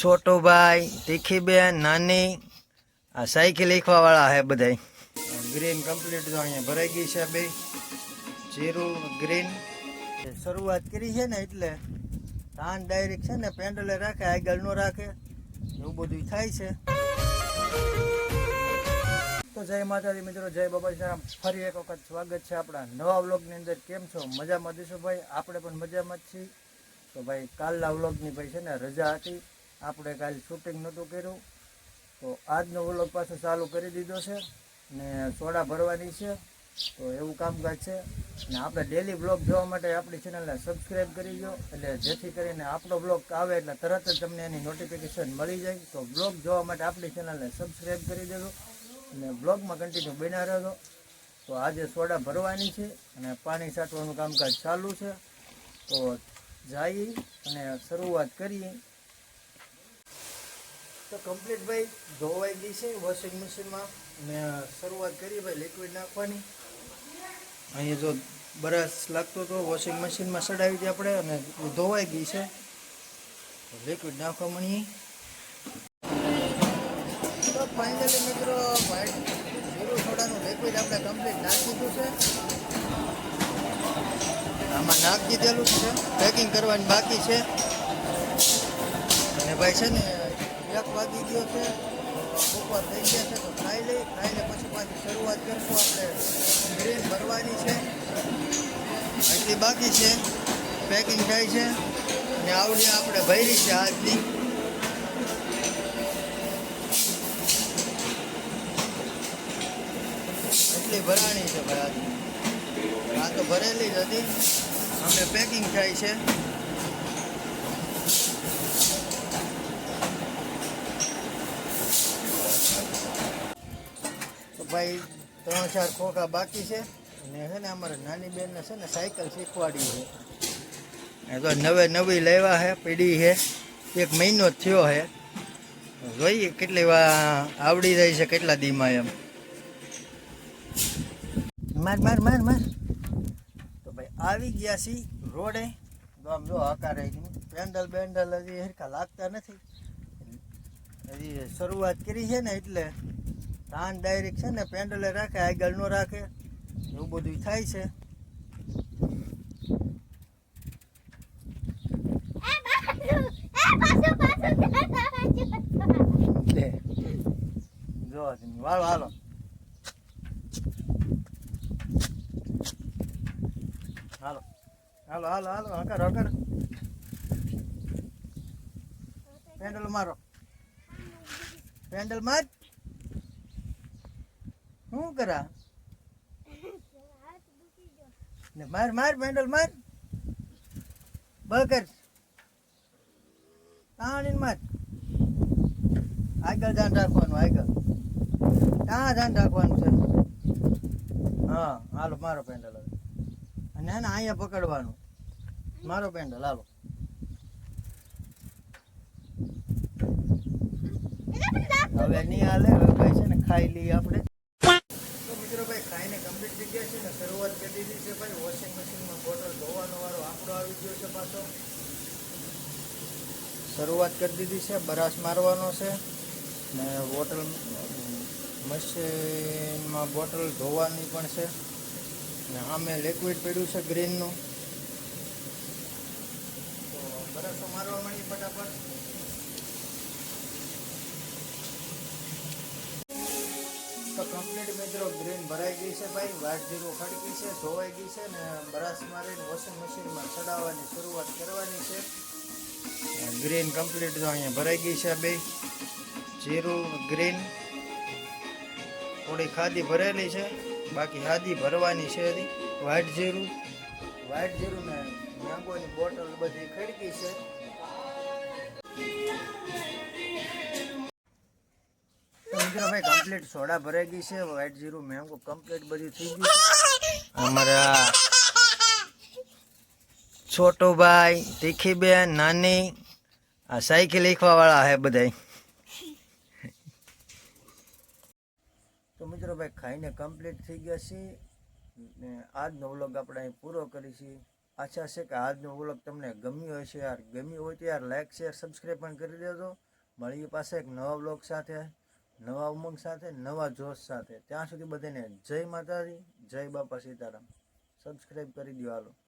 છોટુભાઈ તીખીબેન નાની, આ સાયકલ વાળા હે બધાય. ગ્રીન કમ્પ્લીટ તો અહીંયા ભરાઈ ગઈ છે બે. જીરું ગ્રીન શરૂઆત કરી છે ને એટલે ધાન ડાયરેક્ટ છે ને પેન્ડલે રાખે, આગળ નો રાખે. એવું બધું થાય છે. તો જય માતાજી મિત્રો, જય બાબા સીતારામ ફરી એક વખત સ્વાગત છે આપણા નવા વ્લોગની અંદર. કેમ છો? મજામાં દીશો ભાઈ? આપણે પણ મજામાં જ છીએ. તો ભાઈ, કાલના વ્લોગની ભાઈ છે ને રજા હતી. આપણે કાલે શૂટિંગ નહોતું કર્યું. તો આજનો વ્લોગ પાછો ચાલુ કરી દીધો છે ને સોડા ભરવાની છે. તો એવું કામકાજ છે. ને આપણે ડેલી બ્લોગ જોવા માટે આપણી ચેનલને સબસ્ક્રાઈબ કરી દો એટલે જેથી કરીને આપણો બ્લોગ આવે એટલે તરત જ તમને એની નોટિફિકેશન મળી જાય. તો બ્લોગ જોવા માટે આપણી ચેનલને સબસ્ક્રાઈબ કરી દેજો. અને બ્લોગમાં કન્ટિન્યુ બન્યા રહેજો. તો આજે સોડા ભરવાની છે અને પાણી છાંટવાનું કામકાજ ચાલુ છે. તો જઈ અને શરૂઆત કરીએ. તો કમ્પ્લીટ ભાઈ, ધોવાઈ ગઈ છે વોશિંગ મશીનમાં ને શરૂઆત કરી ભાઈ લિક્વિડ નાખવાની. અહીંયા જો બરસ લાગતો હતો વોશિંગ મશીનમાં ચડાવી દઈએ આપણે અને ધોવાઈ ગઈ છે. લિક્વિડ નાખવા મળીએ તો ફાઇનલી મિત્રો વ્હાઈટ જીરું સોડાનું લિક્વિડ આપણે કમ્પ્લીટ નાખી દીધું છે. આમાં નાખી દીધેલું છે. પેકિંગ કરવાની બાકી છે. અને ભાઈ છે ને એક વાગી ગયો છે. બપોર થઈ ગયા છે તો ખાઈ લઈ ખાઈને પછી પાછી શરૂઆત કરશું આપણે. ગ્રીન ભરવાની છે. એટલી બાકી છે. પેકિંગ થાય છે. ને આવડી આપણે ભરી છે આજની. એટલી ભરાણી છે ભાઈ આજની. આ તો ભરેલી જ હતી. અમે પેકિંગ થાય છે. ભાઈ ત્રણ ચાર ખોખા બાકી છે. અને છે ને અમારે નાની બેનને છે ને સાયકલ શીખવાડી છે. એ તો નવે નવી લેવા છે પીડી છે એક મહિનો થયો છે જોઈએ કેટલી વાર આવડી જાય છે કેટલા દીમાં એમ. માર માર માર માર. તો ભાઈ આવી ગયા છી રોડે. તો આમ જો હકારે પેન્ડલ બેન્ડલ હજી હરખા લાગતા નથી. હજી શરૂઆત કરી છે ને એટલે ધાન ડાયરેક્ટ છે ને પેન્ડલે રાખે આગળ નો રાખે. એવું બધું થાય છે. જો વાળો હાલો હાલો હાલો હાલો હાલો હકાર હકાર. પેન્ડલ મારો. પેન્ડલ માર. શું કરા? ને માર માર મેન્ડલ માર. બકર તાણીને માર. આગળ ધ્યાન રાખવાનું આગળ. ત્યાં ધ્યાન રાખવાનું છે. હા હાલો મારો પેન્ડલ હવે. અને એને અહીંયા પકડવાનું. મારો પેન્ડલ હાલો. હવે નહીં હાલે હવે ભાઈ છે ને ખાઈ લઈએ આપણે તો મિત્રો ભાઈ ખાઈને કમ્પ્લીટ થઈ ગયા છે ને શરૂઆત કરી દીધી છે ભાઈ વોશિંગ મશીનમાં બોટલ ધોવાનો વાળો આંકડો આવી ગયો છે પાછો. શરૂઆત કરી દીધી છે બરાશ મારવાનો છે ને બોટલ મશીનમાં બોટલ ધોવાની પણ છે ને આમે લિક્વિડ પડ્યું છે ગ્રીનનું તો બરસો મારવા મળી ફટાફટ. તો કમ્પ્લીટ મિત્રો ગ્રીન ભરાઈ ગઈ છે ભાઈ વાટ જીરું ખડકી છે, ધોવાઈ ગઈ છે ને બ્રશ મારીને વોશિંગ મશીનમાં ચડાવવાની શરૂઆત કરવાની છે. ગ્રીન કમ્પ્લીટ તો અહીંયા ભરાઈ ગઈ છે બે જીરું ગ્રીન થોડી ખાદી ભરેલી છે, બાકી ખાદી ભરવાની છે હજી. વ્હાઈટ જીરું વ્હાઈટ જીરું ને મેંગોની બોટલ બધી ખડકી છે. મિત્રો ભાઈ કમ્પ્લીટ સોડા ભરાઈ ગઈ છે. વ્હાઈટ જીરું મેંગો કમ્પ્લીટ બધી થઈ ગઈ છોટો ભાઈ તીખી બેન નાની, આ સાયકલ વાળા હે બધાય. તો મિત્રો ભાઈ, ખાઈને કમ્પ્લીટ થઈ ગયા છે. ને આજનો વ્લોગ આપણે અહીં પૂરો કરીશું. આશા છે કે આજનો વ્લોગ તમને ગમ્યો હશે. યાર ગમ્યું હોય તો યાર લાઇક શેર સબસ્ક્રાઈબ પણ કરી દેજો. મળીએ પાસે એક નવા વ્લોગ સાથે. નવા ઉમંગ સાથે, નવા જોશ સાથે. ત્યાં સુધી બધાને જય માતાજી, જય બાપા સીતારામ. સબસ્ક્રાઈબ કરી દો હાલો.